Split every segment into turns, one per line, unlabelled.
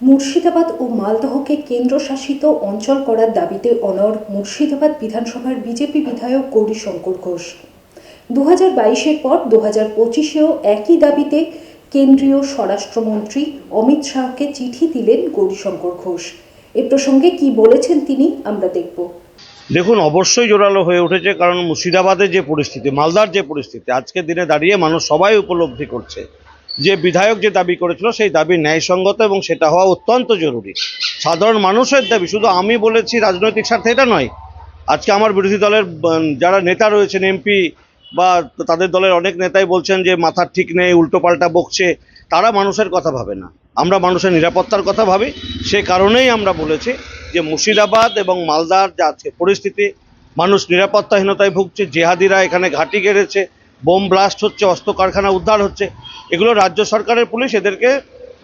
মুর্শিদাবাদ ও মালদহকে কেন্দ্রশাসিত অঞ্চল করার দাবিতে অনর মুর্শিদাবাদ বিধানসভার বিজেপি বিধায়ক গৌরীশঙ্কর ঘোষ। দু হাজার বাইশের পর দু হাজার পঁচিশেও একই দাবিতে কেন্দ্রীয় স্বরাষ্ট্রমন্ত্রী অমিত শাহকে চিঠি দিলেন গৌরীশঙ্কর ঘোষ। এ প্রসঙ্গে কি বলেছেন তিনি আমরা দেখব।
দেখুন, অবশ্যই জোরালো হয়ে উঠেছে কারণ মুর্শিদাবাদের যে পরিস্থিতি, মালদার যে পরিস্থিতি, আজকের দিনে দাঁড়িয়ে মানুষ সবাই উপলব্ধি করছে। যে বিধায়ক যে দাবি করেছিল সেই দাবি ন্যায়সঙ্গত এবং সেটা হওয়া অত্যন্ত জরুরি। সাধারণ মানুষের দাবি, শুধু আমি বলেছি রাজনৈতিক স্বার্থে এটা নয়। আজকে আমার বিরোধী দলের যারা নেতা রয়েছেন, এমপি বা তাদের দলের অনেক নেতাই বলছেন যে মাথার ঠিক নেই উল্টোপাল্টা বকছে, তারা মানুষের কথা ভাবে না। আমরা মানুষের নিরাপত্তার কথা ভাবি। সে কারণেই আমরা বলেছি যে মুর্শিদাবাদ এবং মালদার যে আজকে পরিস্থিতি, মানুষ নিরাপত্তাহীনতায় ভুগছে, জেহাদিরা এখানে ঘাঁটি গেড়েছে বোম ব্লাস্ট হচ্ছে অস্ত্র কারখানা উদ্ধার হচ্ছে, এগুলো রাজ্য সরকারের পুলিশ এদেরকে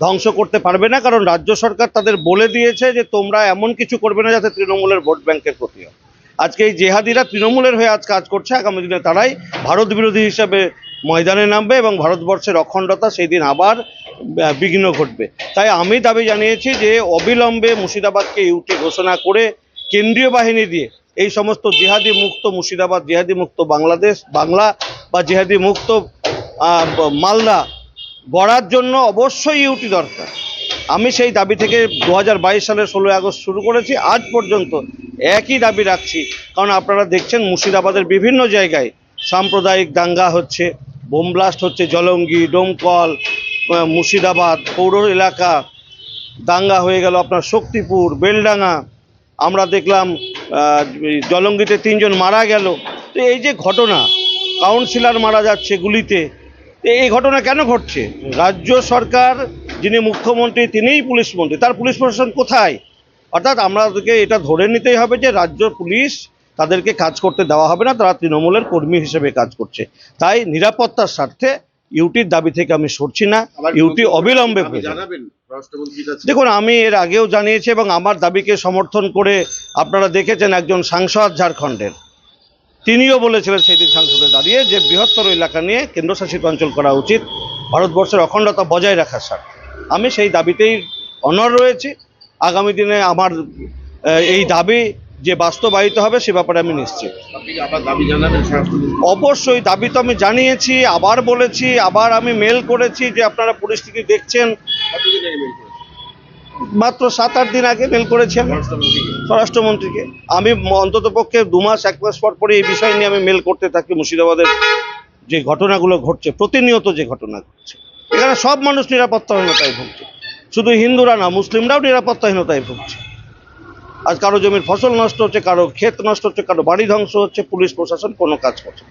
ধ্বংস করতে পারবে না, কারণ রাজ্য সরকার তাদের বলে দিয়েছে যে তোমরা এমন কিছু করবে না যাতে তৃণমূলের ভোট ব্যাংকের ক্ষতি হয়। আজকে এই জেহাদিরা তৃণমূলের হয়ে আজ কাজ করছে, আগামী দিনে তারাই ভারত বিরোধী হিসাবে ময়দানে নামবে এবং ভারতবর্ষের অখণ্ডতা সেই দিন আবার বিঘ্ন ঘটবে। তাই আমি দাবি জানিয়েছি যে অবিলম্বে মুর্শিদাবাদকে ইউটি ঘোষণা করে কেন্দ্রীয় বাহিনী দিয়ে এই সমস্ত জিহাদি মুক্ত মুর্শিদাবাদ, জিহাদি মুক্ত বাংলাদেশ, বাংলা বা জিহাদি মুক্ত মালদা গড়ার জন্য অবশ্যই ইউটি দরকার। আমি সেই দাবি থেকে দু হাজার বাইশ সালের ষোলোই আগস্ট শুরু করেছি, আজ পর্যন্ত একই দাবি রাখছি। কারণ আপনারা দেখছেন মুর্শিদাবাদের বিভিন্ন জায়গায় সাম্প্রদায়িক দাঙ্গা হচ্ছে, বোম ব্লাস্ট হচ্ছে, জলঙ্গি, ডোমকল মুর্শিদাবাদ, পৌর এলাকা দাঙ্গা হয়ে গেল, আপনার শক্তিপুর, বেলডাঙ্গা আমরা দেখলাম জলঙ্গিতে তিনজন মারা গেল। তো এই যে ঘটনা কাউন্সিলর মারা যাচ্ছে গুলিতে তো এই ঘটনা কেন ঘটছে? রাজ্য সরকার যিনি মুখ্যমন্ত্রী তিনিই পুলিশ মন্ত্রী তার পুলিশ প্রশাসন কোথায়? অর্থাৎ আমাদেরকে এটা ধরে নিতেই হবে যে রাজ্য পুলিশ তাদেরকে কাজ করতে দেওয়া হবে না তারা তৃণমূলের কর্মী হিসেবে কাজ করছে। তাই নিরাপত্তার স্বার্থে ইউটির দাবি থেকে আমি সরছি না ইউটি অবিলম্বে।
জানাবেন?
দেখুন, আমি এর আগেও জানিয়েছি এবং আমার দাবিকে সমর্থন করে আপনারা দেখেছেন একজন সাংসদ ঝাড়খণ্ডের। তিনিও বলেছিলেন সেই দিন সাংসদে দাঁড়িয়ে যে বৃহত্তর এলাকা নিয়ে কেন্দ্রশাসিত অঞ্চল করা উচিত, ভারতবর্ষের অখণ্ডতা বজায় রাখার স্বার্থে। আমি সেই দাবিতেই অনর রয়েছি। আগামী দিনে আমার এই দাবি যে বাস্তবায়িত হবে সে ব্যাপারে আমি নিশ্চিত। অবশ্যই দাবি তো আমি জানিয়েছি আবার বলেছি আবার আমি মেল করেছি যে আপনারা পরিস্থিতি দেখছেন। মাত্র সাত আট দিন আগে মেল করেছি আমি
স্বরাষ্ট্রমন্ত্রীকে।
স্বরাষ্ট্রমন্ত্রীকে। আমি অন্তত পক্ষে দু মাস এক মাস পর পরে এই বিষয় নিয়ে আমি মেল করতে থাকি মুর্শিদাবাদের যে ঘটনাগুলো ঘটছে প্রতিনিয়ত যে ঘটনা ঘটছে। এখানে সব মানুষ নিরাপত্তাহীনতায় ভুগছে। শুধু হিন্দুরা না মুসলিমরাও নিরাপত্তাহীনতায় ভুগছে। আজ কারও জমির ফসল নষ্ট হচ্ছে, কারও ক্ষেত নষ্ট হচ্ছে, কারও বাড়ি ধ্বংস হচ্ছে, পুলিশ প্রশাসন কোনো কাজ করছে।